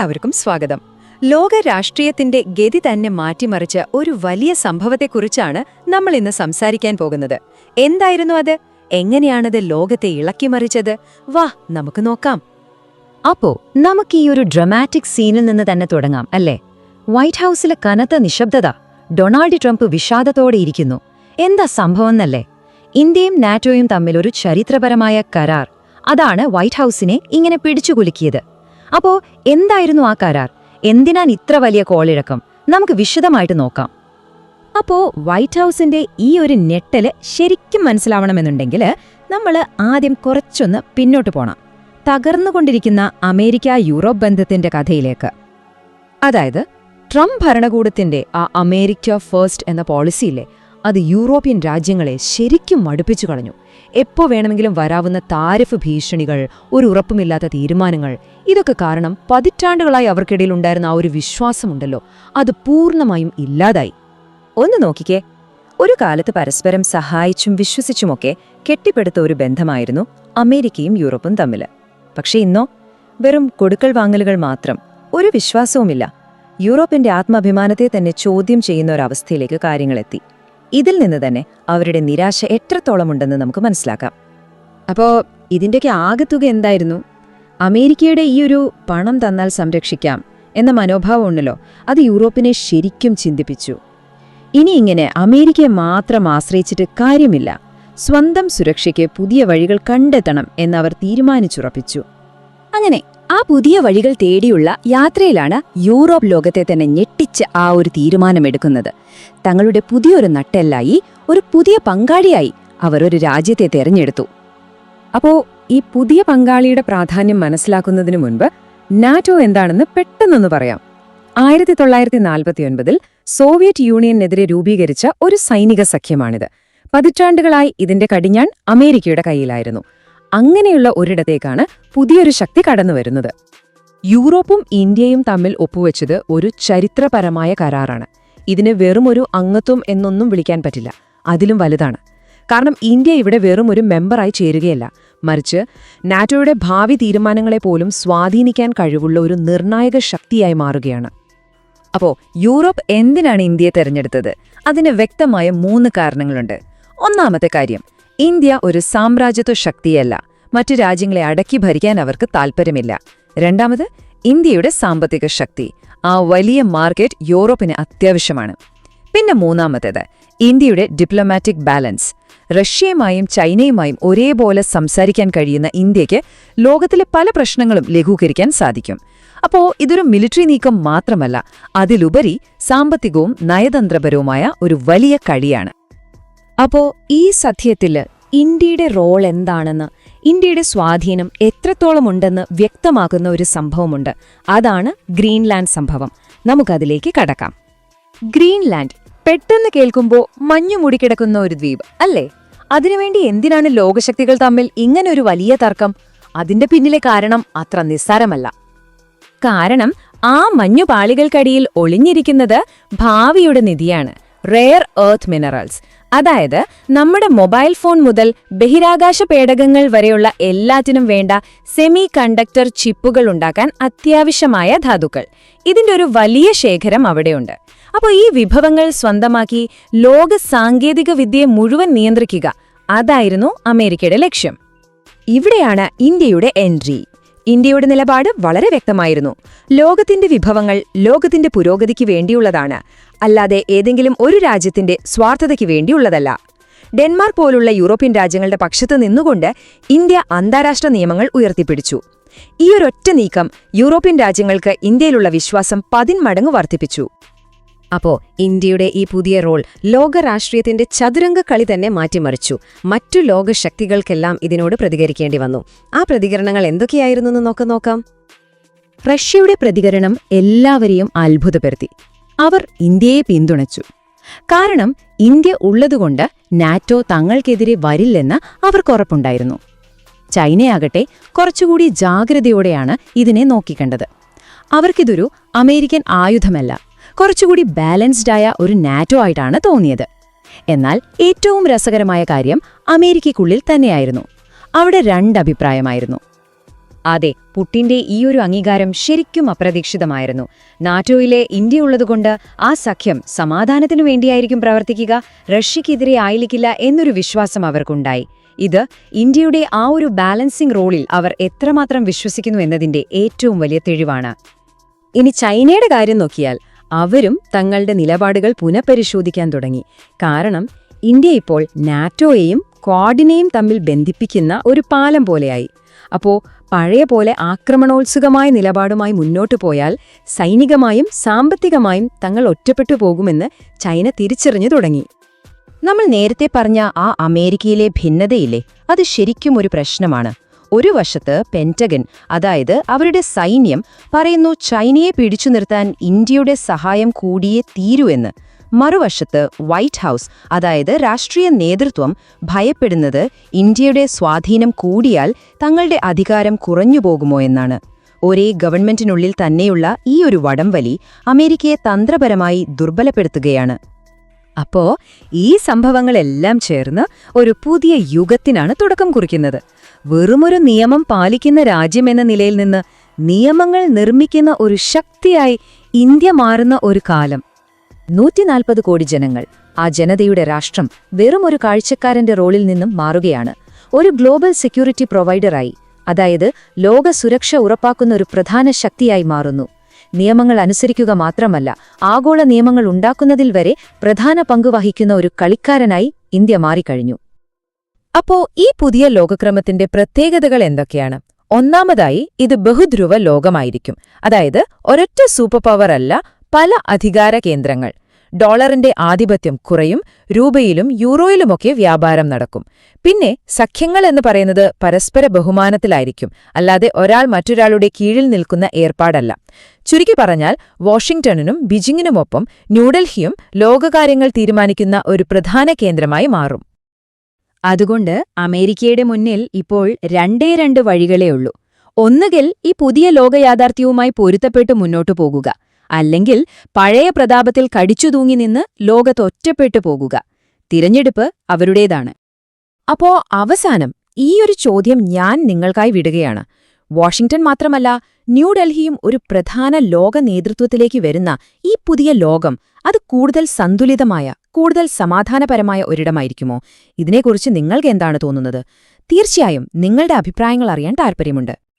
എല്ലാവർക്കും സ്വാഗതം. ലോക രാഷ്ട്രീയത്തിന്റെ ഗതി തന്നെ മാറ്റിമറിച്ച ഒരു വലിയ സംഭവത്തെക്കുറിച്ചാണ് നമ്മൾ ഇന്ന് സംസാരിക്കാൻ പോകുന്നത്. എന്തായിരുന്നു അത്? എങ്ങനെയാണത് ലോകത്തെ ഇളക്കിമറിച്ചത്? വാ നമുക്ക് നോക്കാം. അപ്പോ നമുക്ക് ഈ ഒരു ഡ്രമാറ്റിക് സീനിൽ നിന്ന് തന്നെ തുടങ്ങാം അല്ലേ? വൈറ്റ് ഹൗസിലെ കനത്ത നിശബ്ദത ഡൊണാൾഡ് ട്രംപ് വിഷാദത്തോടെ ഇരിക്കുന്നു. എന്താ സംഭവം എന്നല്ലേ ഇന്ത്യയും നാറ്റോയും തമ്മിൽ ഒരു ചരിത്രപരമായ കരാർ. അതാണ് വൈറ്റ് ഹൗസിനെ ഇങ്ങനെ പിടിച്ചുകുലുക്കിയത്. അപ്പോ എന്തായിരുന്നു ആ കരാർ? എന്തിനാണ് ഇത്ര വലിയ കോളിഴക്കം? നമുക്ക് വിശദമായിട്ട് നോക്കാം. അപ്പോ വൈറ്റ് ഹൗസിന്റെ ഈ ഒരു ഞെട്ടൽ ശരിക്കും മനസ്സിലാവണമെന്നുണ്ടെങ്കിൽ നമ്മൾ ആദ്യം കുറച്ചൊന്ന് പിന്നോട്ട് പോണം. തകർന്നുകൊണ്ടിരിക്കുന്ന അമേരിക്ക യൂറോപ്പ് ബന്ധത്തിന്റെ കഥയിലേക്ക്. അതായത് ട്രംപ് ഭരണകൂടത്തിന്റെ ആ അമേരിക്ക ഫസ്റ്റ് എന്ന പോളിസിയില്ലേ അത് യൂറോപ്യൻ രാജ്യങ്ങളെ ശരിക്കും മടുപ്പിച്ചു കളഞ്ഞു. എപ്പോ വേണമെങ്കിലും വരാവുന്ന താരിഫ് ഭീഷണികൾ ഒരു ഉറപ്പുമില്ലാത്ത തീരുമാനങ്ങൾ ഇതൊക്കെ കാരണം പതിറ്റാണ്ടുകളായി അവർക്കിടയിൽ ഉണ്ടായിരുന്ന ആ ഒരു വിശ്വാസമുണ്ടല്ലോ. അത് പൂർണമായും ഇല്ലാതായി. ഒന്ന് നോക്കിക്കേ. ഒരു കാലത്ത് പരസ്പരം സഹായിച്ചും വിശ്വസിച്ചുമൊക്കെ കെട്ടിപ്പടുത്ത ഒരു ബന്ധമായിരുന്നു അമേരിക്കയും യൂറോപ്പും തമ്മിൽ പക്ഷേ ഇന്നോ? വെറും കൊടുക്കൽ വാങ്ങലുകൾ മാത്രം. ഒരു വിശ്വാസവുമില്ല. യൂറോപ്പിന്റെ ആത്മാഭിമാനത്തെ തന്നെ ചോദ്യം ചെയ്യുന്ന ഒരവസ്ഥയിലേക്ക് കാര്യങ്ങളെത്തി. ഇതിൽ നിന്ന് തന്നെ അവരുടെ നിരാശ എത്രത്തോളമുണ്ടെന്ന് നമുക്ക് മനസ്സിലാക്കാം. അപ്പോ ഇതിന്റെയൊക്കെ ആകെത്തുക എന്തായിരുന്നു? അമേരിക്കയുടെ ഈ ഒരു പണം തന്നാൽ സംരക്ഷിക്കാം എന്ന മനോഭാവം ഉണ്ടല്ലോ. അത് യൂറോപ്പിനെ ശരിക്കും ചിന്തിപ്പിച്ചു. ഇനി ഇങ്ങനെ അമേരിക്കയെ മാത്രം ആശ്രയിച്ചിട്ട് കാര്യമില്ല. സ്വന്തം സുരക്ഷയ്ക്ക് പുതിയ വഴികൾ കണ്ടെത്തണം എന്നവർ തീരുമാനിച്ചുറപ്പിച്ചു. അങ്ങനെ ആ പുതിയ വഴികൾ തേടിയുള്ള യാത്രയിലാണ് യൂറോപ്പ് ലോകത്തെ തന്നെ ഞെട്ടിച്ച് ആ ഒരു തീരുമാനമെടുക്കുന്നത്. തങ്ങളുടെ പുതിയൊരു നട്ടെല്ലായി ഒരു പുതിയ പങ്കാളിയായി അവർ ഒരു രാജ്യത്തെ തെരഞ്ഞെടുത്തു. അപ്പോൾ ഈ പുതിയ പങ്കാളിയുടെ പ്രാധാന്യം മനസ്സിലാക്കുന്നതിന് മുൻപ് നാറ്റോ എന്താണെന്ന് പെട്ടെന്നൊന്ന് പറയാം. ആയിരത്തി തൊള്ളായിരത്തി നാൽപ്പത്തിയൊൻപതിൽ സോവിയറ്റ് യൂണിയനെതിരെ രൂപീകരിച്ച ഒരു സൈനിക സഖ്യമാണിത്. പതിറ്റാണ്ടുകളായി ഇതിന്റെ കടിഞ്ഞാൺ അമേരിക്കയുടെ കയ്യിലായിരുന്നു. അങ്ങനെയുള്ള ഒരിടത്തേക്കാണ് പുതിയൊരു ശക്തി കടന്നു വരുന്നത്. യൂറോപ്പും ഇന്ത്യയും തമ്മിൽ ഒപ്പുവെച്ചത് ഒരു ചരിത്രപരമായ കരാറാണ്. ഇതിന് വെറുമൊരു അംഗത്വം എന്നൊന്നും വിളിക്കാൻ പറ്റില്ല. അതിലും വലുതാണ്. കാരണം ഇന്ത്യ ഇവിടെ വെറും ഒരു മെമ്പറായി ചേരുകയല്ല. മറിച്ച് നാറ്റോയുടെ ഭാവി തീരുമാനങ്ങളെ പോലും സ്വാധീനിക്കാൻ കഴിവുള്ള ഒരു നിർണായക ശക്തിയായി മാറുകയാണ്. അപ്പോൾ യൂറോപ്പ് എന്തിനാണ് ഇന്ത്യയെ തെരഞ്ഞെടുത്തത്? അതിന് വ്യക്തമായ മൂന്ന് കാരണങ്ങളുണ്ട്. ഒന്നാമത്തെ കാര്യം ഇന്ത്യ ഒരു സാമ്രാജ്യത്വ ശക്തിയല്ല. മറ്റു രാജ്യങ്ങളെ അടക്കി ഭരിക്കാൻ അവർക്ക് താൽപ്പര്യമില്ല. രണ്ടാമത് ഇന്ത്യയുടെ സാമ്പത്തിക ശക്തി. ആ വലിയ മാർക്കറ്റ് യൂറോപ്പിന് അത്യാവശ്യമാണ്. പിന്നെ മൂന്നാമത്തേത് ഇന്ത്യയുടെ ഡിപ്ലോമാറ്റിക് ബാലൻസ് റഷ്യയുമായും ചൈനയുമായും ഒരേപോലെ സംസാരിക്കാൻ കഴിയുന്ന ഇന്ത്യയ്ക്ക് ലോകത്തിലെ പല പ്രശ്നങ്ങളും ലഘൂകരിക്കാൻ സാധിക്കും. അപ്പോൾ ഇതൊരു മിലിറ്ററി നീക്കം മാത്രമല്ല അതിലുപരി സാമ്പത്തികവും നയതന്ത്രപരവുമായ ഒരു വലിയ കഴിയാണ് അപ്പോ ഈ സത്യത്തിൽ ഇന്ത്യയുടെ റോൾ എന്താണെന്ന് ഇന്ത്യയുടെ സ്വാധീനം എത്രത്തോളം ഉണ്ടെന്ന് വ്യക്തമാക്കുന്ന ഒരു സംഭവമുണ്ട്. അതാണ് ഗ്രീൻലാൻഡ് സംഭവം. നമുക്കതിലേക്ക് കടക്കാം. ഗ്രീൻലാൻഡ് പെട്ടെന്ന് കേൾക്കുമ്പോൾ മഞ്ഞു മൂടിക്കിടക്കുന്ന ഒരു ദ്വീപ് അല്ലേ? അതിനുവേണ്ടി എന്തിനാണ് ലോകശക്തികൾ തമ്മിൽ ഇങ്ങനൊരു വലിയ തർക്കം? അതിന്റെ പിന്നിലെ കാരണം അത്ര നിസ്സാരമല്ല. കാരണം ആ മഞ്ഞുപാളികൾക്കടിയിൽ ഒളിഞ്ഞിരിക്കുന്നത് ഭാവിയുടെ നിധിയാണ് റെയർ ഏർത്ത് മിനറൽസ് അതായത് നമ്മുടെ മൊബൈൽ ഫോൺ മുതൽ ബഹിരാകാശ പേടകങ്ങൾ വരെയുള്ള എല്ലാറ്റിനും വേണ്ട സെമി കണ്ടക്ടർ ചിപ്പുകൾ ഉണ്ടാക്കാൻ അത്യാവശ്യമായ ധാതുക്കൾ. ഇതിന്റെ ഒരു വലിയ ശേഖരം അവിടെയുണ്ട്. അപ്പോൾ ഈ വിഭവങ്ങൾ സ്വന്തമാക്കി ലോക സാങ്കേതിക വിദ്യയെ മുഴുവൻ നിയന്ത്രിക്കുക. അതായിരുന്നു അമേരിക്കയുടെ ലക്ഷ്യം. ഇവിടെയാണ് ഇന്ത്യയുടെ എൻട്രി. ഇന്ത്യയുടെ നിലപാട് വളരെ വ്യക്തമായിരുന്നു. ലോകത്തിന്റെ വിഭവങ്ങൾ ലോകത്തിന്റെ പുരോഗതിക്ക് വേണ്ടിയുള്ളതാണ്. അല്ലാതെ ഏതെങ്കിലും ഒരു രാജ്യത്തിന്റെ സ്വാർത്ഥതയ്ക്ക് വേണ്ടിയുള്ളതല്ല. ഡെൻമാർക്ക് പോലുള്ള യൂറോപ്യൻ രാജ്യങ്ങളുടെ പക്ഷത്ത് നിന്നുകൊണ്ട് ഇന്ത്യ അന്താരാഷ്ട്ര നിയമങ്ങൾ ഉയർത്തിപ്പിടിച്ചു. ഈയൊരൊറ്റ നീക്കം യൂറോപ്യൻ രാജ്യങ്ങൾക്ക് ഇന്ത്യയിലുള്ള വിശ്വാസം പതിന്മടങ്ങ് വർദ്ധിപ്പിച്ചു. അപ്പോ ഇന്ത്യയുടെ ഈ പുതിയ റോൾ ലോക രാഷ്ട്രീയത്തിന്റെ ചതുരംഗ കളി തന്നെ മാറ്റിമറിച്ചു. മറ്റു ലോക ശക്തികൾക്കെല്ലാം ഇതിനോട് പ്രതികരിക്കേണ്ടി വന്നു. ആ പ്രതികരണങ്ങൾ എന്തൊക്കെയായിരുന്നു എന്ന് നോക്ക നോക്കാം. റഷ്യയുടെ പ്രതികരണം എല്ലാവരെയും അത്ഭുതപ്പെടുത്തി. അവർ ഇന്ത്യയെ പിന്തുണച്ചു. കാരണം ഇന്ത്യ ഉള്ളതുകൊണ്ട് നാറ്റോ തങ്ങൾക്കെതിരെ വരില്ലെന്ന് അവർക്കുറപ്പുണ്ടായിരുന്നു ചൈനയാകട്ടെ കുറച്ചുകൂടി ജാഗ്രതയോടെയാണ് ഇതിനെ നോക്കിക്കണ്ടത്. അവർക്കിതൊരു അമേരിക്കൻ ആയുധമല്ല. കുറച്ചുകൂടി ബാലൻസ്ഡ് ആയ ഒരു നാറ്റോ ആയിട്ടാണ് തോന്നിയത്. എന്നാൽ ഏറ്റവും രസകരമായ കാര്യം അമേരിക്കയ്ക്കുള്ളിൽ തന്നെയായിരുന്നു. അവിടെ രണ്ടഭിപ്രായമായിരുന്നു അതെ പുട്ടിന്റെ ഈ ഒരു അംഗീകാരം ശരിക്കും അപ്രതീക്ഷിതമായിരുന്നു. നാറ്റോയിലെ ഇന്ത്യ ഉള്ളതുകൊണ്ട് ആ സഖ്യം സമാധാനത്തിനു വേണ്ടിയായിരിക്കും പ്രവർത്തിക്കുക റഷ്യക്കെതിരെ ആയിരിക്കില്ല എന്നൊരു വിശ്വാസം അവർക്കുണ്ടായി. ഇത് ഇന്ത്യയുടെ ആ ഒരു ബാലൻസിംഗ് റോളിൽ അവർ എത്രമാത്രം വിശ്വസിക്കുന്നു എന്നതിന്റെ ഏറ്റവും വലിയ തെളിവാണ്. ഇനി ചൈനയുടെ കാര്യം നോക്കിയാൽ അവരും തങ്ങളുടെ നിലപാടുകൾ പുനഃപരിശോധിക്കാൻ തുടങ്ങി. കാരണം ഇന്ത്യ ഇപ്പോൾ നാറ്റോയെയും ക്വാഡിനെയും തമ്മിൽ ബന്ധിപ്പിക്കുന്ന ഒരു പാലം പോലെയായി. അപ്പോൾ പഴയ പോലെ ആക്രമണോത്സുകമായ നിലപാടുമായി മുന്നോട്ടു പോയാൽ സൈനികമായും സാമ്പത്തികമായും തങ്ങൾ ഒറ്റപ്പെട്ടു പോകുമെന്ന് ചൈന തിരിച്ചറിഞ്ഞു തുടങ്ങി. നമ്മൾ നേരത്തെ പറഞ്ഞ ആ അമേരിക്കയിലെ ഭിന്നതയില്ലേ? അത് ശരിക്കും ഒരു പ്രശ്നമാണ്. ഒരു വശത്ത് പെന്റഗൻ അതായത് അവരുടെ സൈന്യം പറയുന്നു ചൈനയെ പിടിച്ചു നിർത്താൻ ഇന്ത്യയുടെ സഹായം കൂടിയേ തീരൂ എന്ന്. മറുവശത്ത് വൈറ്റ് ഹൗസ് അതായത് രാഷ്ട്രീയ നേതൃത്വം ഭയപ്പെടുന്നത് ഇന്ത്യയുടെ സ്വാധീനം കൂടിയാൽ തങ്ങളുടെ അധികാരം കുറഞ്ഞു പോകുമോ എന്നാണ്. ഒരേ ഗവൺമെന്റിനുള്ളിൽ തന്നെയുള്ള ഈ ഒരു വടംവലി അമേരിക്കയെ തന്ത്രപരമായി ദുർബലപ്പെടുത്തുകയാണ്. അപ്പോ ഈ സംഭവങ്ങളെല്ലാം ചേർന്ന് ഒരു പുതിയ യുഗത്തിനാണ് തുടക്കം കുറിക്കുന്നത്. വെറുമൊരു നിയമം പാലിക്കുന്ന രാജ്യമെന്ന നിലയിൽ നിന്ന് നിയമങ്ങൾ നിർമ്മിക്കുന്ന ഒരു ശക്തിയായി ഇന്ത്യ മാറുന്ന ഒരു കാലം. നൂറ്റിനാൽപ്പത് കോടി ജനങ്ങൾ ആ ജനതയുടെ രാഷ്ട്രം വെറും ഒരു കാഴ്ചക്കാരന്റെ റോളിൽ നിന്നും മാറുകയാണ്. ഒരു ഗ്ലോബൽ സെക്യൂരിറ്റി പ്രൊവൈഡറായി അതായത് ലോക സുരക്ഷ ഉറപ്പാക്കുന്ന ഒരു പ്രധാന ശക്തിയായി മാറുന്നു. നിയമങ്ങൾ അനുസരിക്കുക മാത്രമല്ല ആഗോള നിയമങ്ങൾ ഉണ്ടാക്കുന്നതിൽ വരെ പ്രധാന പങ്കുവഹിക്കുന്ന ഒരു കളിക്കാരനായി ഇന്ത്യ മാറിക്കഴിഞ്ഞു. അപ്പോ ഈ പുതിയ ലോകക്രമത്തിന്റെ പ്രത്യേകതകൾ എന്തൊക്കെയാണ്? ഒന്നാമതായി ഇത് ബഹുധ്രുവ ലോകമായിരിക്കും. അതായത് ഒരൊറ്റ സൂപ്പർ പവർ അല്ല പല അധികാര കേന്ദ്രങ്ങൾ. ഡോളറിന്റെ ആധിപത്യം കുറയും രൂപയിലും യൂറോയിലുമൊക്കെ വ്യാപാരം നടക്കും. പിന്നെ സഖ്യങ്ങൾ എന്ന് പറയുന്നത് പരസ്പര ബഹുമാനത്തിലായിരിക്കും. അല്ലാതെ ഒരാൾ മറ്റൊരാളുടെ കീഴിൽ നിൽക്കുന്ന ഏർപ്പാടല്ല. ചുരുക്കി പറഞ്ഞാൽ വാഷിംഗ്ടണിനും ബീജിംഗിനുമൊപ്പം ന്യൂഡൽഹിയും ലോകകാര്യങ്ങൾ തീരുമാനിക്കുന്ന ഒരു പ്രധാന കേന്ദ്രമായി മാറും. അതുകൊണ്ട് അമേരിക്കയുടെ മുന്നിൽ ഇപ്പോൾ രണ്ടേ രണ്ട് വഴികളേ ഉള്ളൂ. ഒന്നുകിൽ ഈ പുതിയ ലോകയാഥാർത്ഥ്യവുമായി പൊരുത്തപ്പെട്ട് മുന്നോട്ടു പോകുക. അല്ലെങ്കിൽ പഴയ പ്രതാപത്തിൽ കടിച്ചു തൂങ്ങി നിന്ന് ലോകത്തൊറ്റപ്പെട്ടു പോകുക. തിരഞ്ഞെടുപ്പ് അവരുടേതാണ്. അപ്പോ അവസാനം ഈ ഒരു ചോദ്യം ഞാൻ നിങ്ങൾക്കായി വിടുകയാണ്. വാഷിംഗ്ടൺ മാത്രമല്ല ന്യൂഡൽഹിയും ഒരു പ്രധാന ലോക നേതൃത്വത്തിലേക്ക് വരുന്ന ഈ പുതിയ ലോകം അത് കൂടുതൽ സന്തുലിതമായ കൂടുതൽ സമാധാനപരമായ ഒരിടമായിരിക്കുമോ? ഇതിനെക്കുറിച്ച് നിങ്ങൾക്ക് എന്താണ് തോന്നുന്നത്? തീർച്ചയായും നിങ്ങളുടെ അഭിപ്രായങ്ങൾ അറിയാൻ താൽപ്പര്യമുണ്ട്.